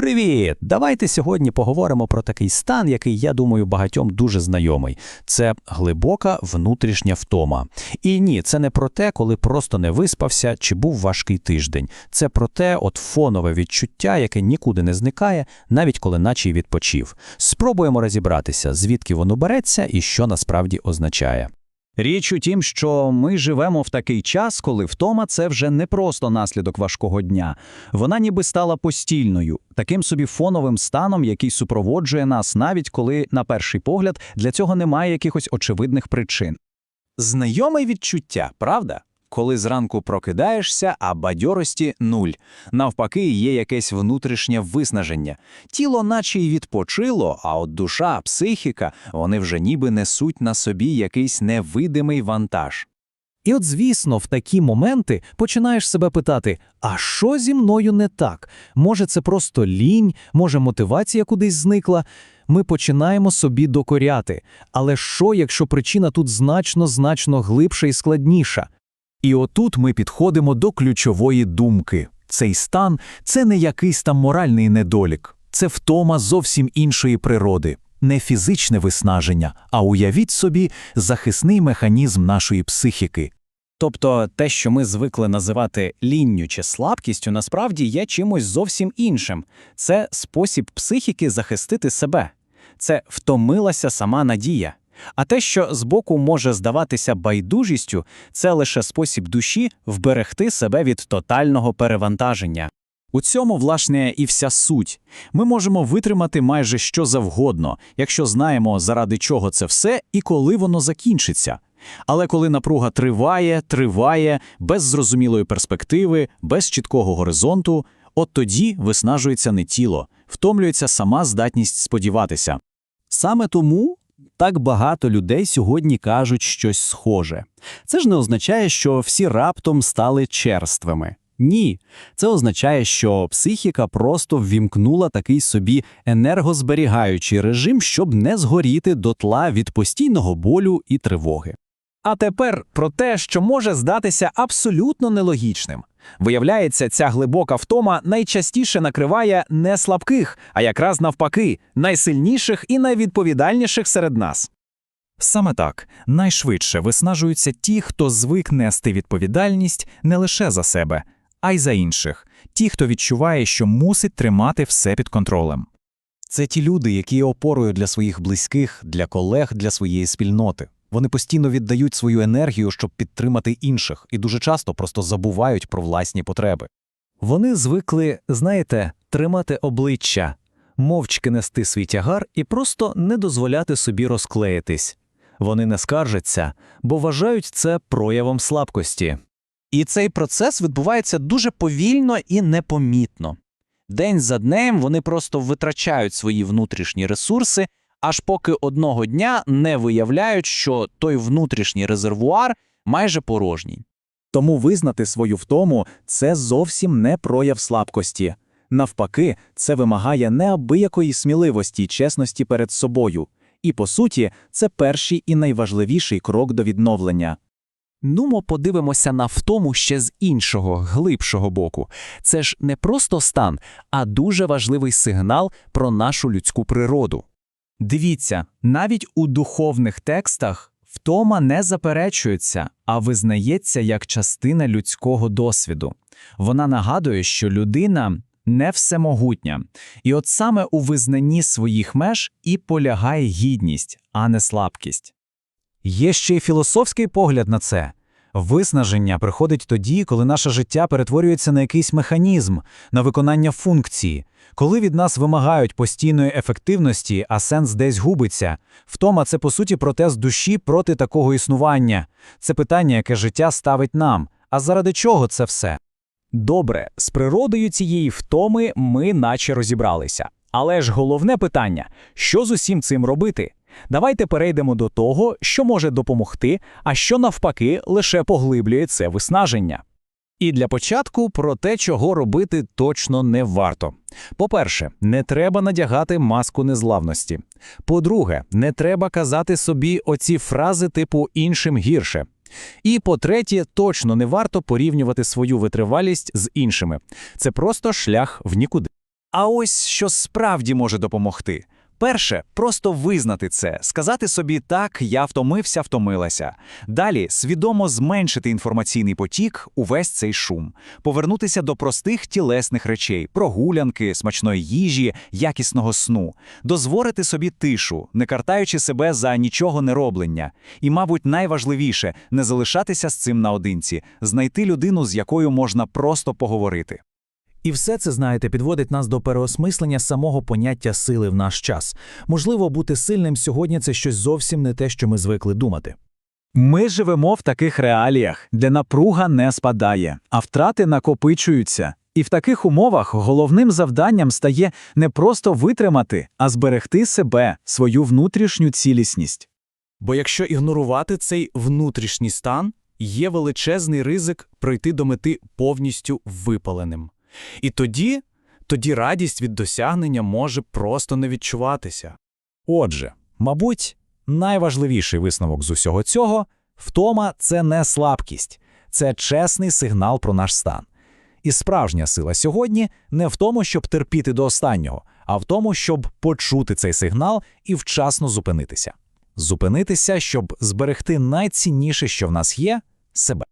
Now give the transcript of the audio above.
Привіт! Давайте сьогодні поговоримо про такий стан, який, я думаю, багатьом дуже знайомий. Це глибока внутрішня втома. І ні, це не про те, коли просто не виспався чи був важкий тиждень. Це про те, от фонове відчуття, яке нікуди не зникає, навіть коли наче й відпочив. Спробуємо розібратися, звідки воно береться і що насправді означає. Річ у тім, що ми живемо в такий час, коли втома це вже не просто наслідок важкого дня. Вона ніби стала постільною, таким собі фоновим станом, який супроводжує нас, навіть коли, на перший погляд, для цього немає якихось очевидних причин. Знайоме відчуття, правда? Коли зранку прокидаєшся, а бадьорості нуль. Навпаки, є якесь внутрішнє виснаження. Тіло наче й відпочило, а от душа, психіка, вони вже ніби несуть на собі якийсь невидимий вантаж. І от, звісно, в такі моменти починаєш себе питати: а що зі мною не так? Може, це просто лінь, може, мотивація кудись зникла. Ми починаємо собі докоряти. Але що, якщо причина тут значно, значно глибша і складніша? І отут ми підходимо до ключової думки. Цей стан це не якийсь там моральний недолік, це втома зовсім іншої природи, не фізичне виснаження, а уявіть собі захисний механізм нашої психіки. Тобто те, що ми звикли називати лінню чи слабкістю, насправді є чимось зовсім іншим. Це спосіб психіки захистити себе. Це втомилася сама надія. А те, що збоку може здаватися байдужістю, це лише спосіб душі вберегти себе від тотального перевантаження. У цьому, власне, і вся суть. Ми можемо витримати майже що завгодно, якщо знаємо, заради чого це все і коли воно закінчиться. Але коли напруга триває, триває, без зрозумілої перспективи, без чіткого горизонту, от тоді виснажується не тіло, втомлюється сама здатність сподіватися. Саме тому так багато людей сьогодні кажуть щось схоже. Це ж не означає, що всі раптом стали черствими. Ні, це означає, що психіка просто ввімкнула такий собі енергозберігаючий режим, щоб не згоріти дотла від постійного болю і тривоги. А тепер про те, що може здатися абсолютно нелогічним. Виявляється, ця глибока втома найчастіше накриває не слабких, а якраз навпаки, найсильніших і найвідповідальніших серед нас. Саме так найшвидше виснажуються ті, хто звик нести відповідальність не лише за себе, а й за інших, ті, хто відчуває, що мусить тримати все під контролем. Це ті люди, які опорою для своїх близьких, для колег, для своєї спільноти. Вони постійно віддають свою енергію, щоб підтримати інших, і дуже часто просто забувають про власні потреби. Вони звикли, знаєте, тримати обличчя, мовчки нести свій тягар і просто не дозволяти собі розклеїтись. Вони не скаржаться, бо вважають це проявом слабкості. І цей процес відбувається дуже повільно і непомітно. День за днем вони просто витрачають свої внутрішні ресурси, аж поки одного дня не виявляють, що той внутрішній резервуар майже порожній. Тому визнати свою втому це зовсім не прояв слабкості. Навпаки, це вимагає неабиякої сміливості й чесності перед собою. І, по суті, це перший і найважливіший крок до відновлення. Нумо подивимося на втому ще з іншого, глибшого боку. Це ж не просто стан, а дуже важливий сигнал про нашу людську природу. Дивіться, навіть у духовних текстах втома не заперечується, а визнається як частина людського досвіду. Вона нагадує, що людина не всемогутня. І от саме у визнанні своїх меж і полягає гідність, а не слабкість. Є ще й філософський погляд на це. Виснаження приходить тоді, коли наше життя перетворюється на якийсь механізм, на виконання функції, коли від нас вимагають постійної ефективності, а сенс десь губиться. Втома це по суті протест душі проти такого існування. Це питання, яке життя ставить нам. А заради чого це все? Добре, з природою цієї втоми ми наче розібралися. Але ж головне питання: що з усім цим робити? Давайте перейдемо до того, що може допомогти, а що навпаки лише поглиблює це виснаження. І для початку про те, чого робити точно не варто. По-перше, не треба надягати маску незламності. По-друге, не треба казати собі оці фрази типу іншим гірше. І по-третє, точно не варто порівнювати свою витривалість з іншими. Це просто шлях в нікуди. А ось що справді може допомогти. Перше, просто визнати це, сказати собі так, я втомився, втомилася. Далі свідомо зменшити інформаційний потік, увесь цей шум, повернутися до простих тілесних речей, прогулянки, смачної їжі, якісного сну, дозволити собі тишу, не картаючи себе за нічого не роблення. І, мабуть, найважливіше не залишатися з цим наодинці, знайти людину, з якою можна просто поговорити. І все це, знаєте, підводить нас до переосмислення самого поняття сили в наш час. Можливо, бути сильним сьогодні це щось зовсім не те, що ми звикли думати. Ми живемо в таких реаліях, де напруга не спадає, а втрати накопичуються. І в таких умовах головним завданням стає не просто витримати, а зберегти себе, свою внутрішню цілісність. Бо якщо ігнорувати цей внутрішній стан, є величезний ризик пройти до мети повністю випаленим. І тоді, тоді радість від досягнення може просто не відчуватися. Отже, мабуть, найважливіший висновок з усього цього – втома – це не слабкість, це чесний сигнал про наш стан. І справжня сила сьогодні не в тому, щоб терпіти до останнього, а в тому, щоб почути цей сигнал і вчасно зупинитися. Зупинитися, щоб зберегти найцінніше, що в нас є – себе.